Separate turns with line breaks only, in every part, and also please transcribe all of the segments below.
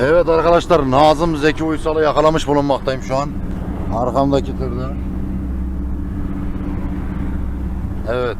Evet arkadaşlar Nazım Zeki Uysal'ı yakalamış bulunmaktayım şu an. Arkamdaki tırda. Evet.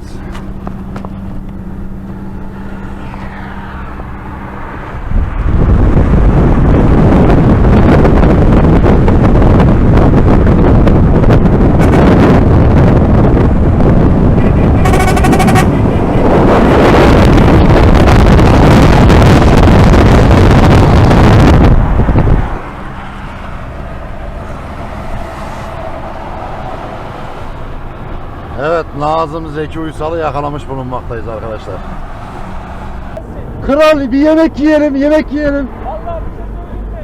Evet Nazım Zeki Uysal'ı yakalamış bulunmaktayız arkadaşlar. Kral bir yemek yiyelim, yemek yiyelim.
Vallahi bir şey söyleyeyim mi?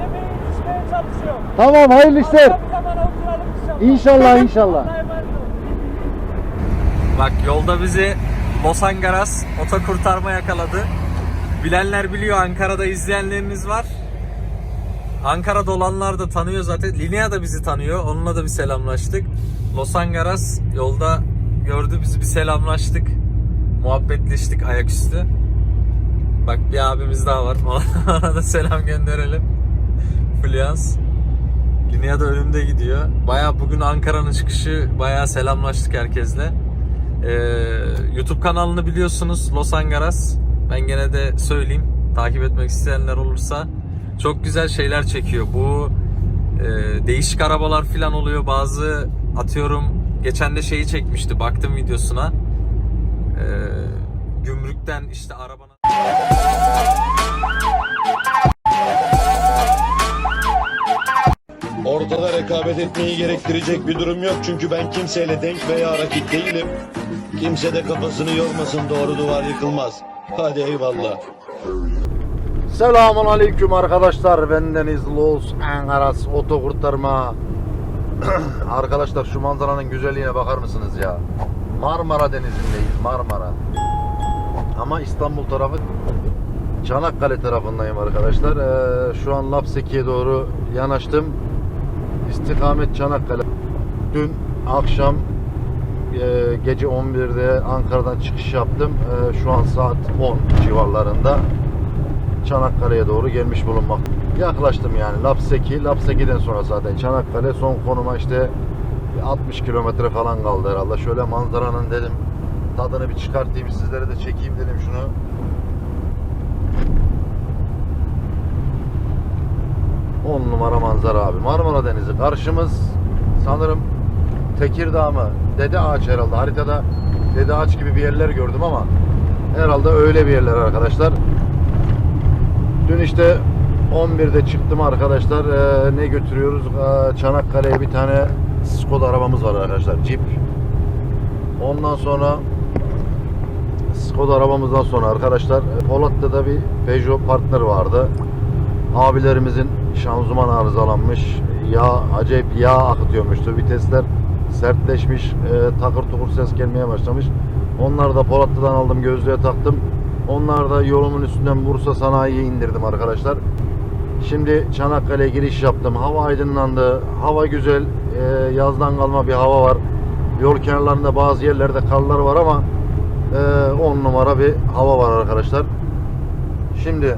Yemeği yetişmeye çalışıyorum.
Tamam hayırlı işler.
Başka bir zamana oturalım inşallah.
İnşallah inşallah.
Allah'a emanet olun.
Bak yolda bizi Los Angeles oto kurtarma yakaladı. Bilenler biliyor Ankara'da izleyenleriniz var. Ankara'da olanlar da tanıyor zaten. Linea da bizi tanıyor. Onunla da bir selamlaştık. Los Angeles yolda gördü bizi bir selamlaştık. Muhabbetleştik ayaküstü. Bak bir abimiz daha var. Ona da selam gönderelim. Fluans. Linea da önümde gidiyor. Baya bugün Ankara'nın çıkışı baya selamlaştık herkesle. Ee, YouTube kanalını biliyorsunuz Los Angeles. Ben gene de söyleyeyim. Takip etmek isteyenler olursa çok güzel şeyler çekiyor. Bu e, değişik arabalar falan oluyor. Bazı atıyorum geçen de şeyi çekmişti. Baktım videosuna. Ee, gümrükten işte arabana
Ortada rekabet etmeyi gerektirecek bir durum yok çünkü ben kimseyle denk veya rakip değilim. Kimse de kafasını yormasın doğru duvar yıkılmaz. Hadi eyvallah.
Selamun aleyküm arkadaşlar. Bendeniz Los Angeles Oto arkadaşlar şu manzaranın güzelliğine bakar mısınız ya? Marmara Denizi'ndeyiz. Marmara. Ama İstanbul tarafı Çanakkale tarafındayım arkadaşlar. Ee, şu an Lapseki'ye doğru yanaştım. İstikamet Çanakkale. Dün akşam e, gece 11'de Ankara'dan çıkış yaptım. E, şu an saat 10 civarlarında. Çanakkale'ye doğru gelmiş bulunmak. Yaklaştım yani Lapseki. Lapseki'den sonra zaten Çanakkale son konuma işte bir 60 kilometre falan kaldı herhalde. Şöyle manzaranın dedim tadını bir çıkartayım sizlere de çekeyim dedim şunu. On numara manzara abi. Marmara Denizi. Karşımız sanırım Tekirdağ mı? Dede Ağaç herhalde. Haritada Dede Ağaç gibi bir yerler gördüm ama herhalde öyle bir yerler arkadaşlar. Dün işte 11'de çıktım arkadaşlar. Ee, ne götürüyoruz? Ee, Çanakkale'ye bir tane Skoda arabamız var arkadaşlar. Jeep. Ondan sonra Skoda arabamızdan sonra arkadaşlar e, Polat'ta bir Peugeot Partner vardı. Abilerimizin şanzıman arızalanmış. Yağ acayip yağ akıtıyormuştu. Vitesler sertleşmiş. e, takır tukur ses gelmeye başlamış. Onları da Polatlı'dan aldım gözlüğe taktım. Onlar da yolumun üstünden Bursa Sanayi'ye indirdim arkadaşlar. Şimdi Çanakkale'ye giriş yaptım. Hava aydınlandı. Hava güzel. E, yazdan kalma bir hava var. Yol kenarlarında bazı yerlerde karlar var ama 10 numara bir hava var arkadaşlar. Şimdi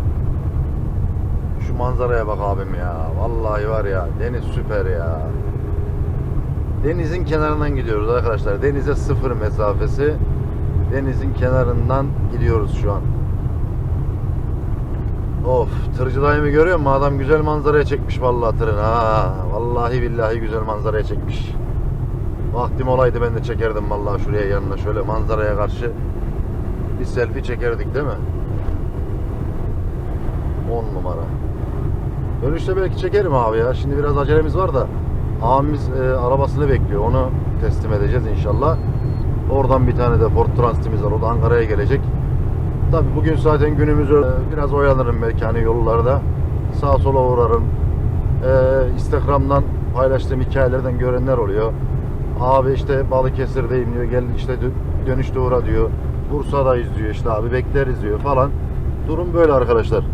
şu manzaraya bak abim ya. Vallahi var ya deniz süper ya. Denizin kenarından gidiyoruz arkadaşlar. Denize sıfır mesafesi. Denizin kenarından gidiyoruz şu an. Of tırcı dayımı görüyor musun? Adam güzel manzaraya çekmiş vallahi tırını ha. Vallahi billahi güzel manzaraya çekmiş. Vaktim olaydı ben de çekerdim vallahi şuraya yanına şöyle manzaraya karşı bir selfie çekerdik değil mi? 10 numara. Dönüşte belki çekerim abi ya. Şimdi biraz acelemiz var da abimiz e, arabasını bekliyor. Onu teslim edeceğiz inşallah. Oradan bir tane de Ford Transit'imiz var. O da Ankara'ya gelecek. Tabi bugün zaten günümüz öyle. Biraz oyalanırım belki hani yollarda. Sağa sola uğrarım. Ee, Instagram'dan paylaştığım hikayelerden görenler oluyor. Abi işte Balıkesir'deyim diyor. Gel işte dö- dönüşte uğra diyor. Bursa'dayız diyor işte abi bekleriz diyor falan. Durum böyle arkadaşlar.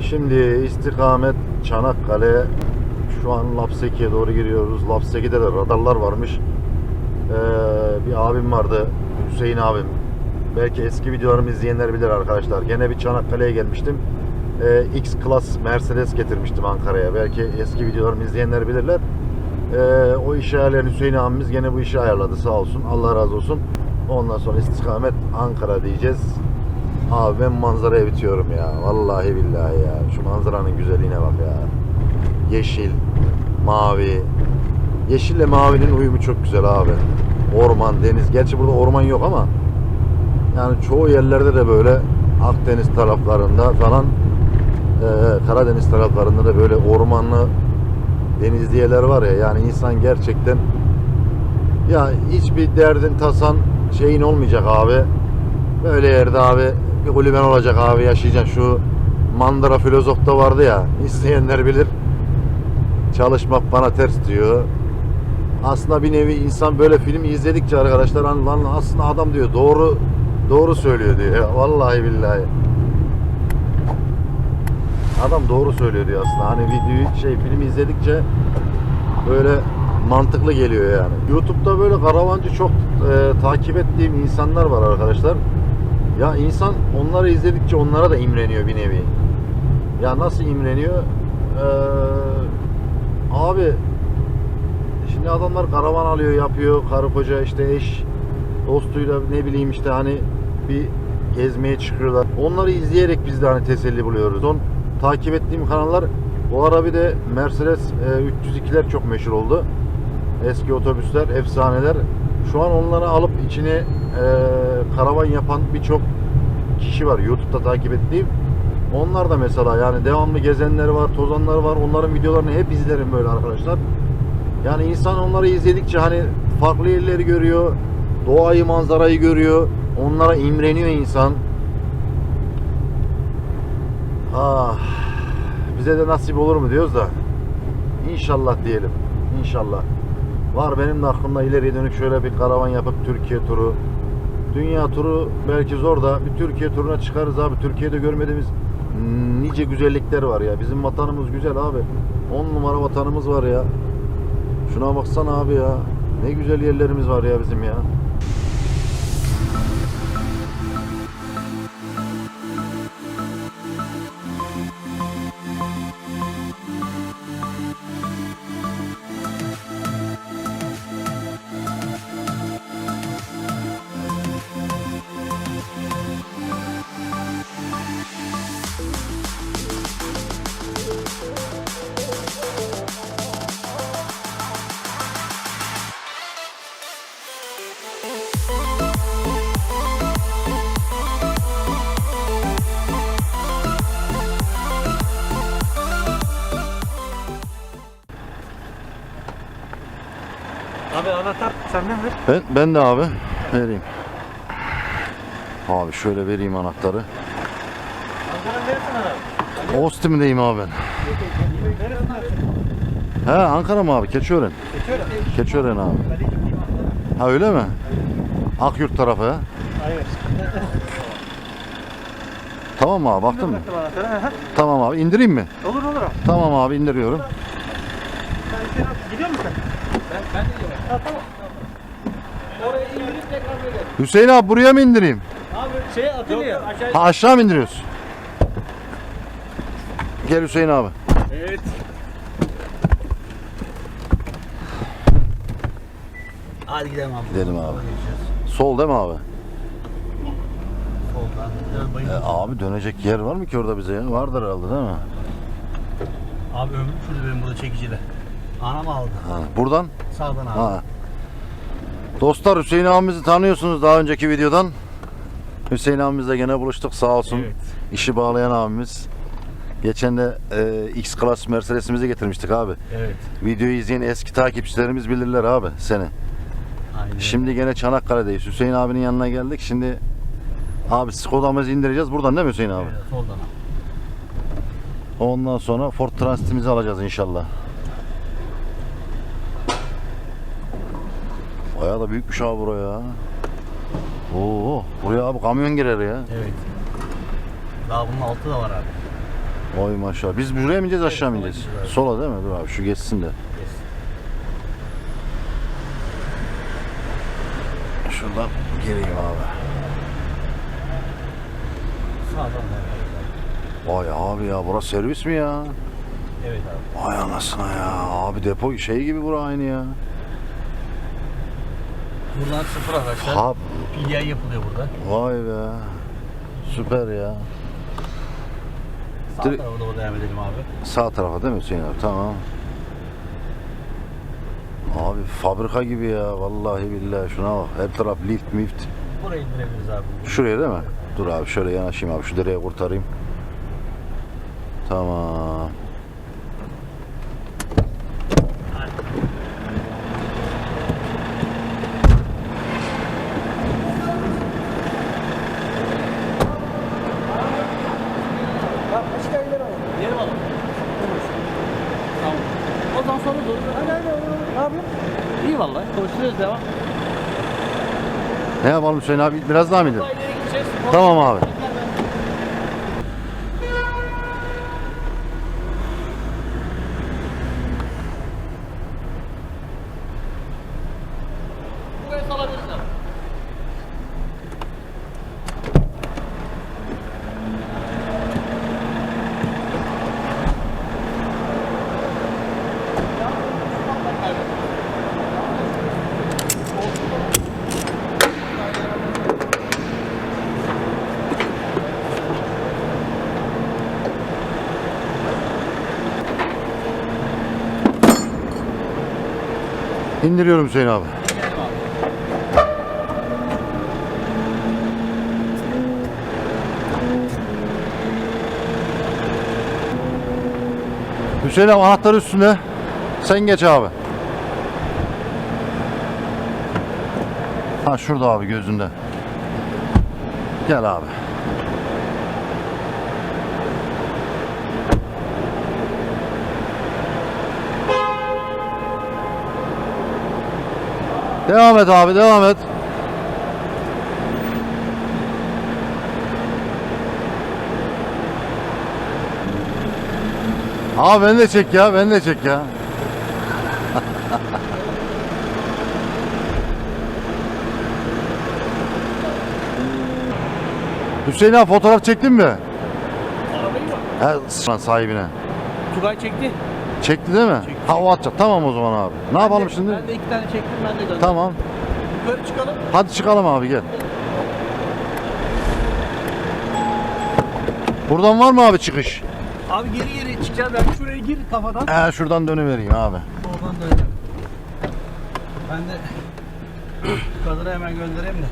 Şimdi istikamet Çanakkale. Şu an Lapseki'ye doğru giriyoruz. Lapseki'de de radarlar varmış. Ee, bir abim vardı. Hüseyin abim. belki eski videolarımı izleyenler bilir arkadaşlar. Gene bir Çanakkale'ye gelmiştim. Ee, X Class Mercedes getirmiştim Ankara'ya. Belki eski videolarımı izleyenler bilirler. Ee, o işi ayarlayan Hüseyin abimiz gene bu işi ayarladı sağ olsun. Allah razı olsun. Ondan sonra istikamet Ankara diyeceğiz. Abi ben manzaraya bitiyorum ya. Vallahi billahi ya. Şu manzaranın güzelliğine bak ya. Yeşil, mavi. Yeşille mavinin uyumu çok güzel abi. Orman, deniz. Gerçi burada orman yok ama yani çoğu yerlerde de böyle Akdeniz taraflarında falan e, Karadeniz taraflarında da böyle ormanlı denizli yerler var ya yani insan gerçekten ya hiçbir derdin tasan şeyin olmayacak abi. Böyle yerde abi bir kulüben olacak abi yaşayacaksın. Şu Mandıra filozofta vardı ya isteyenler bilir. Çalışmak bana ters diyor. Aslında bir nevi insan böyle film izledikçe arkadaşlar hani lan aslında adam diyor doğru doğru söylüyor diyor. Ya, vallahi billahi. Adam doğru söylüyor diyor aslında. Hani videoyu şey filmi izledikçe böyle mantıklı geliyor yani. YouTube'da böyle karavancı çok e, takip ettiğim insanlar var arkadaşlar. Ya insan onları izledikçe onlara da imreniyor bir nevi. Ya nasıl imreniyor? Ee, abi şimdi adamlar karavan alıyor, yapıyor. Karı koca işte eş dostuyla ne bileyim işte hani bir gezmeye çıkıyorlar. Onları izleyerek biz de hani teselli buluyoruz. Son takip ettiğim kanallar bu ara bir de Mercedes e, 302'ler çok meşhur oldu. Eski otobüsler, efsaneler. Şu an onları alıp içine e, karavan yapan birçok kişi var YouTube'da takip ettiğim. Onlar da mesela yani devamlı gezenler var, tozanlar var. Onların videolarını hep izlerim böyle arkadaşlar. Yani insan onları izledikçe hani farklı yerleri görüyor, doğayı, manzarayı görüyor. Onlara imreniyor insan. Ah, bize de nasip olur mu diyoruz da. İnşallah diyelim. İnşallah. Var benim de aklımda ileriye dönük şöyle bir karavan yapıp Türkiye turu. Dünya turu belki zor da bir Türkiye turuna çıkarız abi. Türkiye'de görmediğimiz nice güzellikler var ya. Bizim vatanımız güzel abi. 10 numara vatanımız var ya. Şuna baksana abi ya. Ne güzel yerlerimiz var ya bizim ya.
Ver.
Ben, ben de abi vereyim. Abi şöyle vereyim anahtarı.
Ankara'nın neresinden abi?
Ostim'deyim abi ben. He Ankara mı abi? Keçiören.
Geçiyorum.
Keçiören abi. Ha öyle mi? Akyurt tarafı ha.
Hayır.
Tamam abi baktın mı? Tamam abi indireyim mi?
Olur olur abi.
Tamam abi indiriyorum.
Sen gidiyor musun? Ben, ben de gidiyorum. Ha tamam. Oraya indirip tekrar böyle.
Hüseyin abi buraya mı indireyim?
Abi şeye atıyor ya. Aşağı.
Ha aşağı mı indiriyoruz? Gel Hüseyin abi.
Evet. Hadi gidelim abi.
Gidelim abi. Sol değil mi abi?
Soldan.
E, abi dönecek yer var mı ki orada bize ya? Vardır herhalde değil mi?
Abi ömrüm şurada benim burada çekiciyle. Anam aldı.
Ha, buradan?
Sağdan abi.
Ha. Dostlar Hüseyin abimizi tanıyorsunuz daha önceki videodan. Hüseyin abimizle gene buluştuk sağ olsun.
Evet.
İşi bağlayan abimiz. Geçen de e, X Class Mercedes'imizi getirmiştik abi.
Evet.
Videoyu izleyen eski takipçilerimiz bilirler abi seni.
Aynen.
Şimdi gene Çanakkale'deyiz. Hüseyin abinin yanına geldik. Şimdi abi Skoda'mızı indireceğiz. Buradan değil mi Hüseyin abi?
Evet, soldan.
Ondan sonra Ford Transit'imizi alacağız inşallah. Bayağı da büyükmüş abi buraya. Oo, buraya abi kamyon girer ya.
Evet. Daha bunun altı da var abi.
Oy maşallah. Biz buraya mı ineceğiz aşağı mı ineceğiz? Sola değil mi? Dur abi şu geçsin de. Şuradan gireyim abi. Vay abi ya burası servis mi ya?
Evet abi.
Vay anasına ya. Abi depo şey gibi bura aynı ya.
Buradan sıfır araçlar.
Ha,
PDI yapılıyor burada.
vay be. Süper ya.
Sağ
Direkt-
tarafa doğru devam edelim abi.
Sağ tarafa değil mi Hüseyin abi? Tamam. Abi fabrika gibi ya. Vallahi billahi şuna bak. Her taraf lift mift.
Buraya indirebiliriz abi.
Şuraya değil mi? Dur abi şöyle yanaşayım abi. Şu dereye kurtarayım. Tamam.
Diyelim alalım. Tamam. O zaman sonra dur. Hadi hadi. Ne yapıyorsun? İyi vallahi. Konuşuyoruz devam.
Ne yapalım Hüseyin abi? Biraz daha mı
gideceğiz.
Tamam abi. İndiriyorum Hüseyin abi. Hüseyin abi anahtar üstünde. Sen geç abi. Ha şurada abi gözünde. Gel abi. Devam et abi devam et. Abi beni de çek ya beni de çek ya. Hüseyin abi fotoğraf çektin mi?
Arabayı mı?
He sahibine.
Tugay çekti.
Çekti değil mi? Ha o atacak. Tamam o zaman abi. Ne yapalım şimdi?
Ben de iki tane çektim ben de gönderdim.
Tamam.
Yukarı çıkalım.
Hadi çıkalım abi gel. Buradan var mı abi çıkış?
Abi geri geri çıkacağız. Ben şuraya gir kafadan.
He şuradan dönüvereyim abi.
Oradan da Ben de kadına hemen göndereyim de.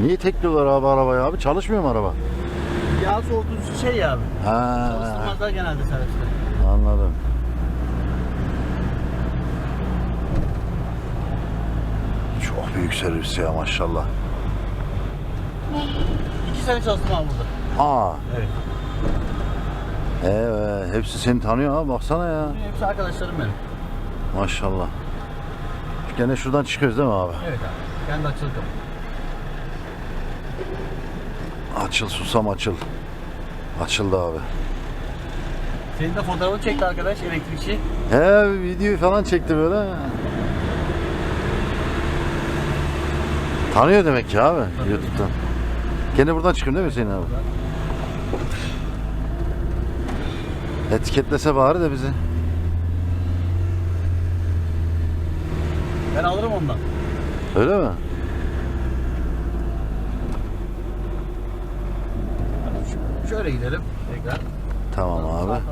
Niye tekliyorlar abi arabayı abi? Çalışmıyor mu araba?
Yağ soğutucusu şey ya abi.
Ha,
Çalıştırmazlar genelde serviste.
Anladım. Çok büyük servis ya maşallah.
İki sene çalıştım abi burada.
Aa,
Evet.
evet. Hepsi seni tanıyor abi baksana ya.
Hepsi arkadaşlarım benim.
Maşallah. Gene şuradan çıkıyoruz değil mi abi?
Evet abi. Kendi kapı.
Açıl susam açıl. Açıldı abi.
Senin de fotoğrafını çekti arkadaş elektrikçi.
He video falan çekti böyle. Tanıyor demek ki abi YouTube'dan. Gene buradan çıkayım değil mi Hüseyin abi? Etiketlese bari de bizi.
Ben alırım ondan.
Öyle mi?
Şöyle gidelim tekrar.
Tamam abi.
arabayı.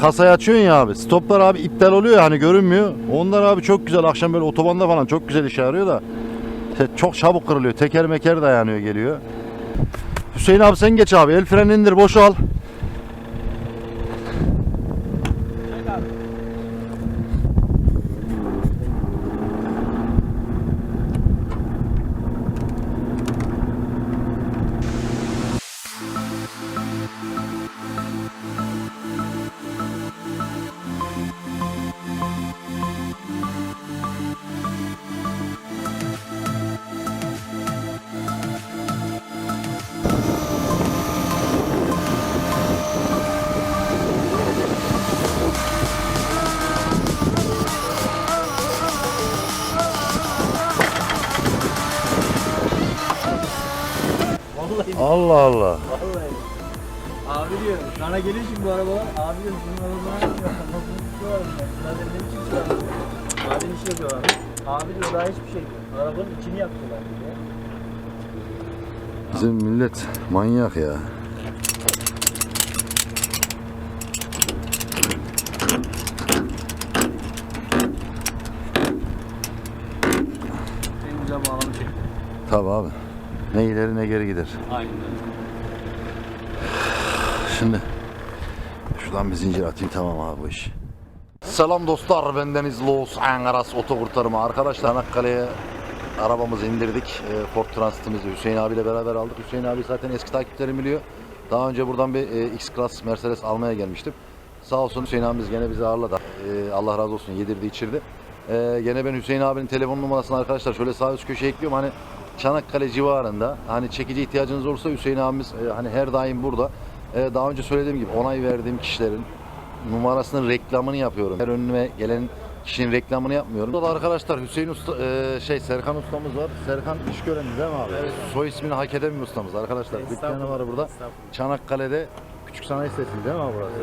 Kasayı açıyorsun ya abi. Stoplar abi iptal oluyor ya hani görünmüyor. Onlar abi çok güzel akşam böyle otobanda falan çok güzel işe yarıyor da. Çok çabuk kırılıyor. Teker meker dayanıyor geliyor. Hüseyin abi sen geç abi. El freni indir boşal. Allah Allah.
Vallahi. Abi diyor, sana gelir şimdi bu arabalar. Abi diyor, bunun arabalar diyor. Kafasını tutuyorlar. Zaten ne biçim şey yapıyor. Maden işi yapıyorlar. Abi diyor, daha hiçbir şey diyor. Arabanın içini yaptılar diyor.
Bizim millet manyak ya.
En güzel bağlamı çekti.
Tabi abi. Ne ileri ne geri gider.
Aynen.
Şimdi şuradan bir zincir atayım tamam abi bu iş. Selam dostlar bendeniz Los Angeles Otokurtarma. Arkadaşlar Çanakkale'ye arabamızı indirdik. E, Ford Transit'imizi Hüseyin abiyle beraber aldık. Hüseyin abi zaten eski takipçilerim biliyor. Daha önce buradan bir e, X-Class Mercedes almaya gelmiştim. Sağ olsun Hüseyin abimiz gene bizi ağırladı. E, Allah razı olsun yedirdi içirdi. E, gene ben Hüseyin abinin telefon numarasını arkadaşlar şöyle sağ üst köşeye ekliyorum. Hani Çanakkale civarında hani çekici ihtiyacınız olursa Hüseyin abimiz e, hani her daim burada. E, daha önce söylediğim gibi onay verdiğim kişilerin numarasının reklamını yapıyorum. Her önüme gelen kişinin reklamını yapmıyorum. Burada da arkadaşlar Hüseyin Usta, e, şey Serkan ustamız var. Serkan iş gören değil mi abi? Evet. Soy ismini hak eden bir ustamız arkadaşlar. Dükkanı var burada. Çanakkale'de Küçük Sanayi Sitesi değil mi abi burası?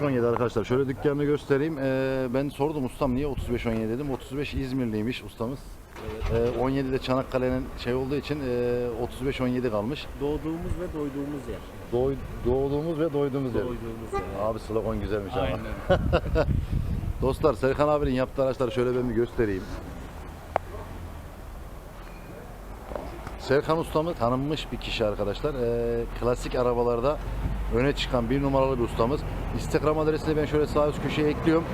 35-17 arkadaşlar. Şöyle dükkanını göstereyim. Ee, ben sordum ustam niye 35-17 dedim. 35 İzmirliymiş ustamız. Ee, 17 de Çanakkale'nin şey olduğu için e, 35-17 kalmış.
Doğduğumuz ve doyduğumuz yer.
Doy, doğduğumuz ve doyduğumuz yer.
Doyduğumuz yer.
Abi slogan güzelmiş ama.
Aynen.
Dostlar Serkan abinin yaptığı araçları şöyle ben bir göstereyim. Serkan ustamız tanınmış bir kişi arkadaşlar. Ee, klasik arabalarda öne çıkan bir numaralı bir ustamız. Instagram adresini ben şöyle sağ üst köşeye ekliyorum.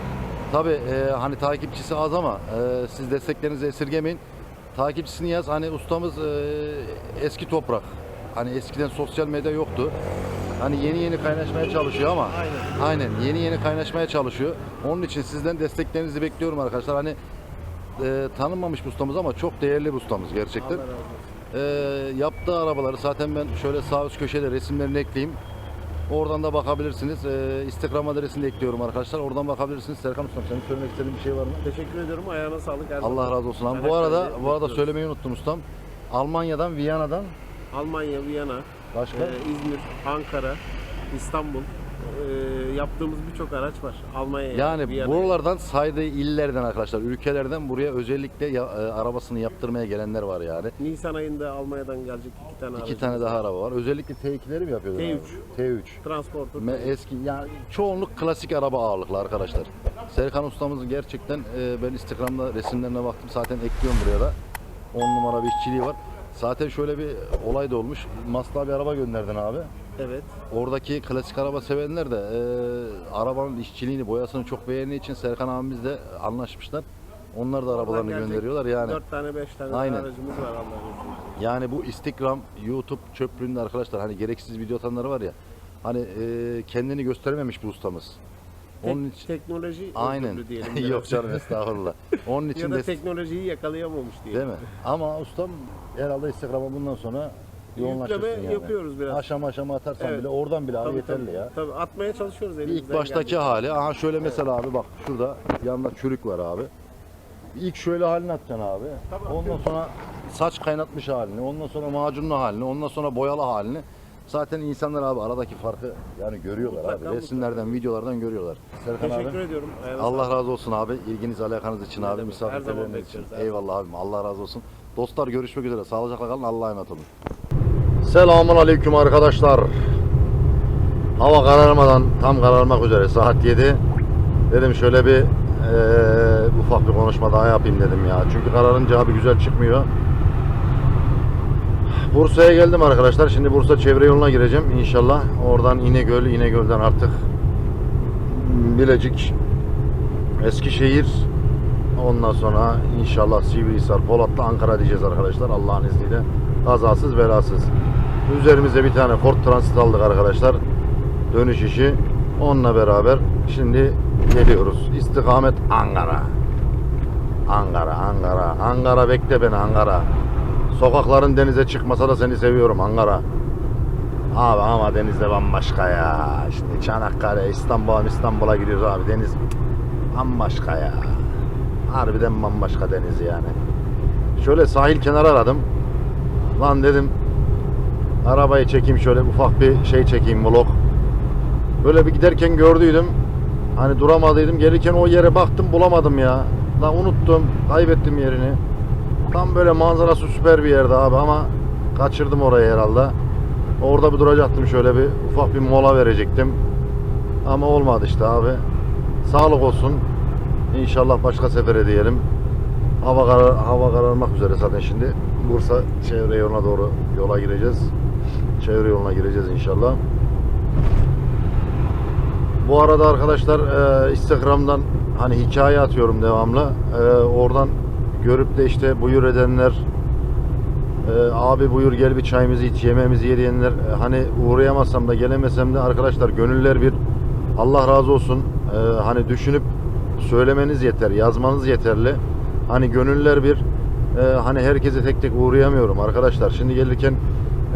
Tabi hani takipçisi az ama e, siz desteklerinizi esirgemeyin. Takipçisini yaz. Hani ustamız e, eski toprak. Hani eskiden sosyal medya yoktu. Hani yeni yeni kaynaşmaya çalışıyor ama
Aynen.
aynen yeni yeni kaynaşmaya çalışıyor. Onun için sizden desteklerinizi bekliyorum arkadaşlar. Hani e, tanınmamış ustamız ama çok değerli bir ustamız gerçekten. E, yaptığı arabaları zaten ben şöyle sağ üst köşede resimlerini ekleyeyim. Oradan da bakabilirsiniz. E, Instagram adresini de ekliyorum arkadaşlar. Oradan bakabilirsiniz. Serkan Ustam senin söylemek istediğin bir şey var mı?
Teşekkür ediyorum. Ayağına sağlık. Her
Allah razı olsun abi. Bu arada bu arada söylemeyi unuttum ustam. Almanya'dan, Viyana'dan
Almanya, Viyana,
başka
e, İzmir, Ankara, İstanbul e, yaptığımız birçok araç var. Almanya,
Yani
Viyana.
buralardan saydığı illerden arkadaşlar, ülkelerden buraya özellikle ya- e, arabasını yaptırmaya gelenler var yani.
Nisan ayında Almanya'dan gelecek iki tane
İki tane daha araba var. Özellikle T2'leri mi yapıyorlar?
T3.
abi? T3.
Transporter.
Me- Eski yani çoğunluk klasik araba ağırlıklı arkadaşlar. Serkan ustamız gerçekten e, ben Instagram'da resimlerine baktım zaten ekliyorum buraya da. 10 numara bir işçiliği var. Zaten şöyle bir olay da olmuş. Mazda bir araba gönderdin abi.
Evet.
Oradaki klasik araba sevenler de e, arabanın işçiliğini, boyasını çok beğendiği için Serkan abimizle anlaşmışlar. Onlar da arabalarını
gelecek
gönderiyorlar yani.
4 tane 5 tane
Aynen.
aracımız var Allah'ın izniyle.
Yani bu Instagram, YouTube çöplüğünde arkadaşlar hani gereksiz video atanları var ya. Hani e, kendini gösterememiş bu ustamız. Onun için
teknoloji
aynen.
diyelim.
Yok canım estağfurullah. Onun için
ya da
de
teknolojiyi yakalayamamış diye.
değil mi? Ama ustam herhalde Instagram'a bundan sonra yoğunlaşırsın
Yükleme
yani.
yapıyoruz biraz.
Aşama aşama atarsan
Evet.
bile oradan bile abi
Tabii,
yeterli
tabii.
ya.
Tabii atmaya çalışıyoruz
Bir
elimizden
İlk baştaki
geldiğince.
hali. Aha şöyle mesela abi bak şurada yanında çürük var abi. İlk şöyle halini atacaksın abi.
Tabii,
ondan
atıyorum.
sonra saç kaynatmış halini, ondan sonra macunlu halini, ondan sonra boyalı halini. Zaten insanlar abi aradaki farkı yani görüyorlar
Mutlaka,
abi. Resimlerden, videolardan görüyorlar. Serkan
Teşekkür
abi.
ediyorum. Ayağına
Allah razı olsun abi. İlginiz alakanız için abi.
demek, her zaman
Misafirleriniz için.
bekleriz,
Eyvallah abim. Allah razı olsun. Dostlar görüşmek üzere. Sağlıcakla kalın. Allah'a emanet olun. Selamun aleyküm arkadaşlar. Hava kararmadan tam kararmak üzere saat 7. Dedim şöyle bir eee, ufak bir konuşma daha yapayım dedim ya. Çünkü kararınca abi güzel çıkmıyor. Bursa'ya geldim arkadaşlar. Şimdi Bursa çevre yoluna gireceğim inşallah. Oradan İnegöl, İnegöl'den artık Bilecik, Eskişehir, ondan sonra inşallah Sivrihisar, Polatlı, Ankara diyeceğiz arkadaşlar Allah'ın izniyle. Kazasız belasız. Üzerimize bir tane Ford Transit aldık arkadaşlar. Dönüş işi. Onunla beraber şimdi geliyoruz. İstikamet Ankara. Ankara, Ankara. Ankara bekle beni Ankara. Sokakların denize çıkmasa da seni seviyorum Ankara. Abi ama denizde bambaşka ya. Şimdi Çanakkale, İstanbul'a İstanbul'a gidiyoruz abi. Deniz bambaşka ya. Harbiden bambaşka deniz yani. Şöyle sahil kenarı aradım. Lan dedim Arabayı çekeyim şöyle ufak bir şey çekeyim vlog. Böyle bir giderken gördüydüm. Hani duramadıydım. Gelirken o yere baktım bulamadım ya. Lan unuttum. Kaybettim yerini. Tam böyle manzarası süper bir yerde abi ama kaçırdım orayı herhalde. Orada bir duracaktım şöyle bir ufak bir mola verecektim. Ama olmadı işte abi. Sağlık olsun. İnşallah başka sefere diyelim. Hava karar, hava kararmak üzere zaten şimdi. Bursa çevre yoluna doğru yola gireceğiz. Çevre yoluna gireceğiz inşallah. Bu arada arkadaşlar e, Instagram'dan hani hikaye atıyorum devamlı. E, oradan görüp de işte buyur edenler e, abi buyur gel bir çayımızı iç yemeğimizi ye diyenler e, hani uğrayamazsam da gelemesem de arkadaşlar gönüller bir Allah razı olsun E, hani düşünüp söylemeniz yeter yazmanız yeterli hani gönüller bir e, hani herkese tek tek uğrayamıyorum arkadaşlar şimdi gelirken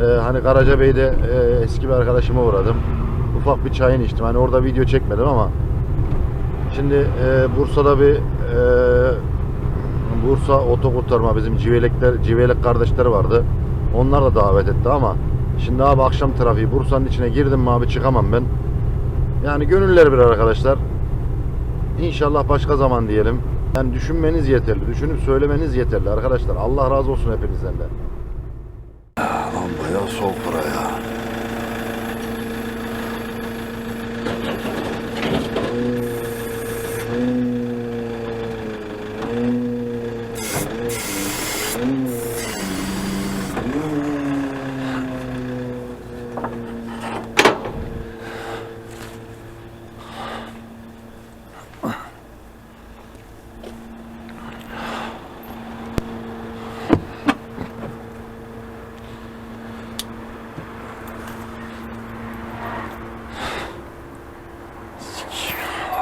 e, hani Karacabey'de e, eski bir arkadaşıma uğradım ufak bir çayını içtim hani orada video çekmedim ama şimdi e, Bursa'da bir e, Bursa otokurtarma bizim civelekler civelek kardeşler vardı. Onlar da davet etti ama şimdi abi akşam trafiği Bursa'nın içine girdim mi abi çıkamam ben. Yani gönüller bir arkadaşlar. İnşallah başka zaman diyelim. Yani düşünmeniz yeterli. Düşünüp söylemeniz yeterli arkadaşlar. Allah razı olsun hepinizden de. Lan bayağı soğuk buraya.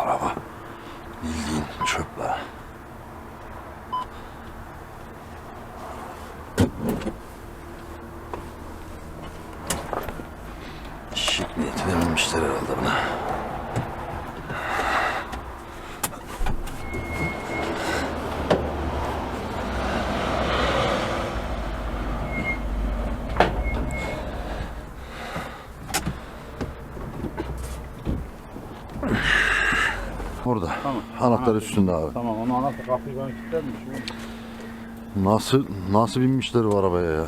Araba bildiğin çöple. Şık niyeti vermemişler herhalde buna. Burada.
Tamam.
Anahtar üstünde abi.
Tamam onu anahtar kapıyı bana kilitler mi?
Nasıl nasıl binmişler bu arabaya ya?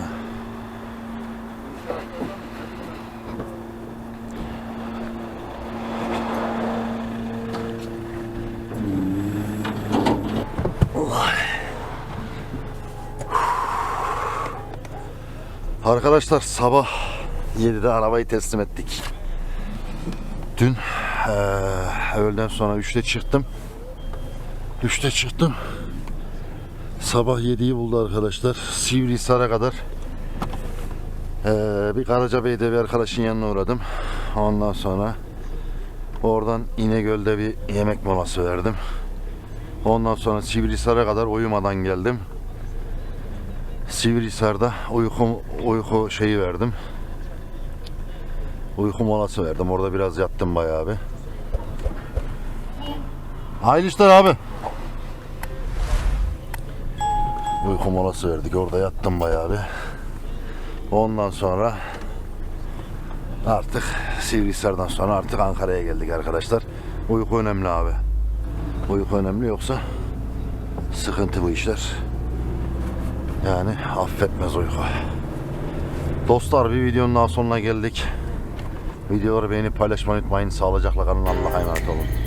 Arkadaşlar sabah 7'de arabayı teslim ettik. Dün eee öğleden sonra 3'te çıktım. 3'te çıktım. Sabah 7'yi buldu arkadaşlar. Sivrihisar'a kadar eee, bir Karacabey'de bir arkadaşın yanına uğradım. Ondan sonra oradan İnegöl'de bir yemek molası verdim. Ondan sonra Sivrihisar'a kadar uyumadan geldim. Sivrihisar'da uyku, uyku şeyi verdim. Uyku molası verdim. Orada biraz yattım bayağı bir. Hayırlı işler abi. Uyku molası verdik. Orada yattım bayağı bir. Ondan sonra artık Sivrihisar'dan sonra artık Ankara'ya geldik arkadaşlar. Uyku önemli abi. Uyku önemli yoksa sıkıntı bu işler. Yani affetmez uyku. Dostlar bir videonun daha sonuna geldik. Videoları beğenip paylaşmayı unutmayın. Sağlıcakla kalın. Allah'a emanet olun.